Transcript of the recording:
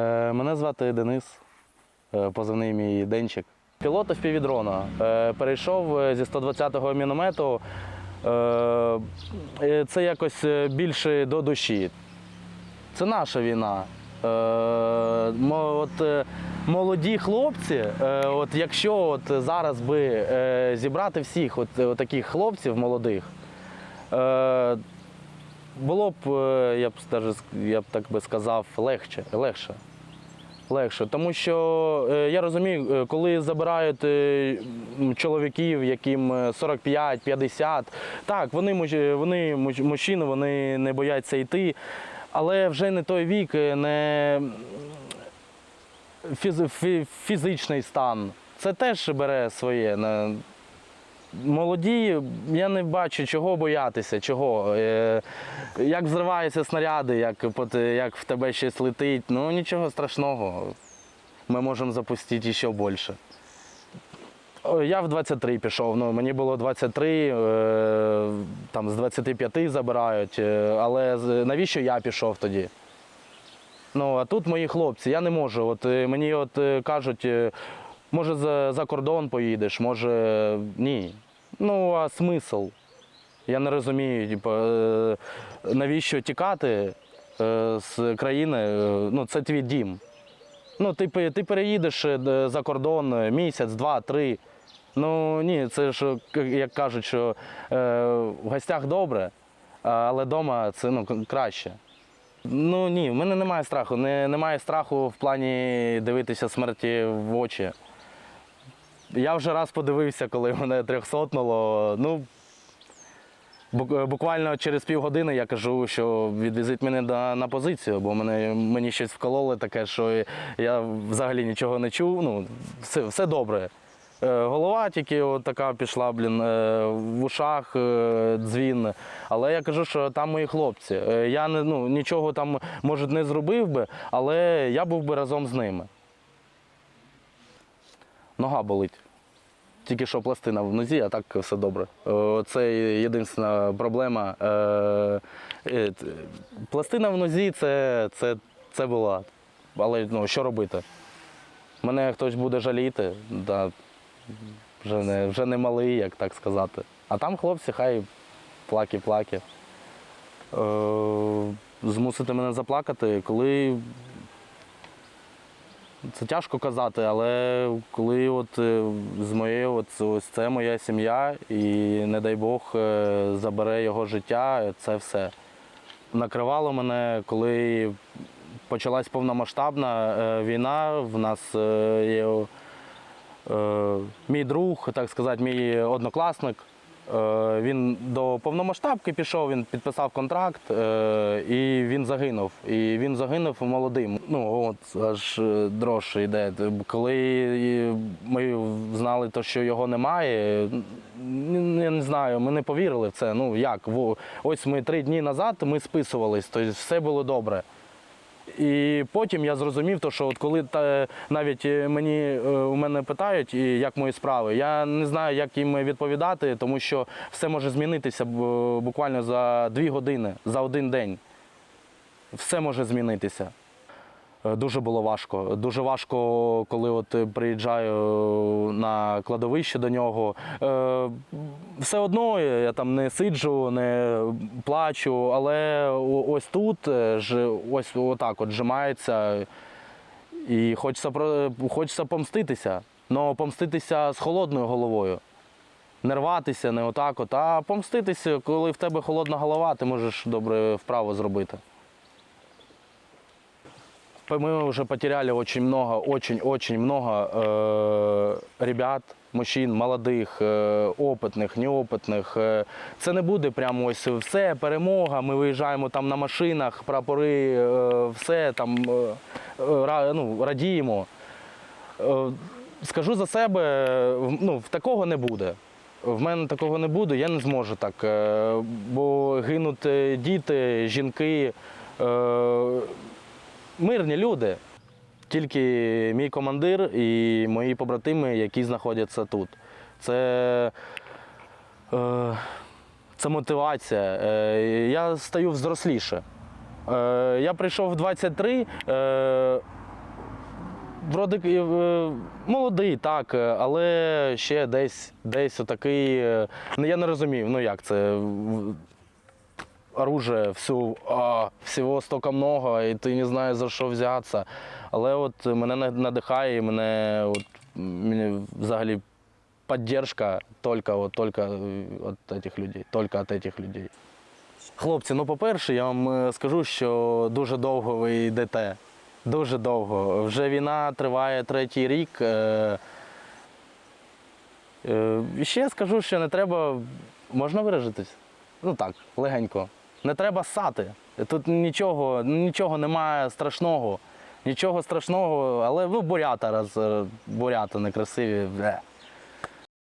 Е, Мене звати Денис, е, позивний мій Денчик. Пілот FPV-дрона. Е, Перейшов зі 120-го міномету. Це якось більше до душі. Це наша війна. От, молоді хлопці, от якщо от зараз би зібрати всіх от, таких хлопців молодих, було б, я б я б так би сказав, легше. легше. Легше, тому що е, я розумію, е, коли забирають е, чоловіків, яким е, 45-50, так, вони, вони мужчини, вони не бояться йти, але вже не той вік, не фіз, фі- фізичний стан. Це теж бере своє. Молоді, я не бачу, чого боятися, чого. Е, Як взриваються снаряди, як, як в тебе щось летить, ну нічого страшного. Ми можемо запустити ще більше. Я в 23 пішов, ну, мені було 23, е, там з 25 забирають, е, але навіщо я пішов тоді? Ну, а тут мої хлопці, я не можу. От е, мені от е, кажуть, е, може за, за кордон поїдеш, може ні. Ну, а смисл? Я не розумію, типу, е, навіщо тікати е, з країни, е, ну, це твій дім. Ну, ти, ти переїдеш за кордон місяць, два, три. Ну ні, це ж як кажуть, що в гостях добре, але вдома це ну, краще. Ну ні, в мене немає страху. Не, немає страху в плані дивитися смерті в очі. Я вже раз подивився, коли мене трьохсотнуло. Ну, буквально через півгодини я кажу, що відвезіть мене на, на позицію, бо мене, мені щось вкололи таке, що я взагалі нічого не чув. Ну, все, все добре. Е, Голова тільки от така пішла, блін, е, в ушах е, дзвін. Але я кажу, що там мої хлопці. Я не, ну, нічого там, може, не зробив би, але я був би разом з ними. Нога болить. Тільки що пластина в нозі, а так все добре. Е, Це єдина проблема. Е, е, Пластина в нозі це, це, це була. Але ну, що робити? Мене хтось буде жаліти, да, вже, не, вже не малий, як так сказати. А там хлопці, хай плаки-плаки. Е, змусити мене заплакати, коли це тяжко казати, але коли от е, з моєю, от ось це моя сім'я, і не дай Бог е, забере його життя, це все. Накривало мене, коли почалась повномасштабна е, війна. В нас є мій друг, так сказати, мій однокласник. Е, Він до повномасштабки пішов, він підписав контракт е, і він загинув. І він загинув молодим. Ну от аж е, дрож йде. Коли ми знали, то, що його немає, я не знаю, ми не повірили в це. Ну як? Ось ми три дні назад ми списувались, тобто все було добре. І потім я зрозумів, то, що от коли та, навіть е, мені е, у мене питають, як мої справи, я не знаю, як їм відповідати, тому що все може змінитися буквально за дві години, за один день. Все може змінитися. Е, Дуже було важко. Дуже важко, коли от е, приїжджаю на кладовище до нього. Е, Все одно я там не сиджу, не плачу, але ось тут е, ось отак от зжимається. І хочеться, хочеться помститися. але помститися з холодною головою. Не рватися, не отак от, а помститися, коли в тебе холодна голова, ти можеш добре вправо зробити. Мы уже потеряли очень много, очень-очень много э, ребят, мужчин, молодих, е, опитних, неопитних. Е, Це не буде прямо ось все, перемога. Ми виїжджаємо там на машинах, прапори, е, все там е, ра- ну, радіємо. Е, Скажу за себе, ну, такого не буде. В мене такого не буде, я не зможу так. е, Бо гинуть е, діти, жінки, е, мирні люди. Тільки мій командир і мої побратими, які знаходяться тут. Це, е, це мотивація. Е, я стаю взросліше. Е, я прийшов в 23. Е, Вроде е, молодий, так, е, але ще десь, десь отакий. е, я не розумів, ну як це. Оружие, всю, а, всього стільки много, і ти не знаєш за що взятися. Але от мене надихає, і мене от, мені взагалі підтримка тільки, от, тільки від цих людей, тільки від цих людей. Хлопці, ну по-перше, я вам е, скажу, що дуже довго ви йдете. Дуже довго. Вже війна триває третій рік. Е, е, ще скажу, що не треба. Можна виражитись? Ну так, легенько. Не треба ссати. Тут нічого, нічого немає страшного. Нічого страшного, але ну, бурята раз, е, бурята некрасиві. Бе.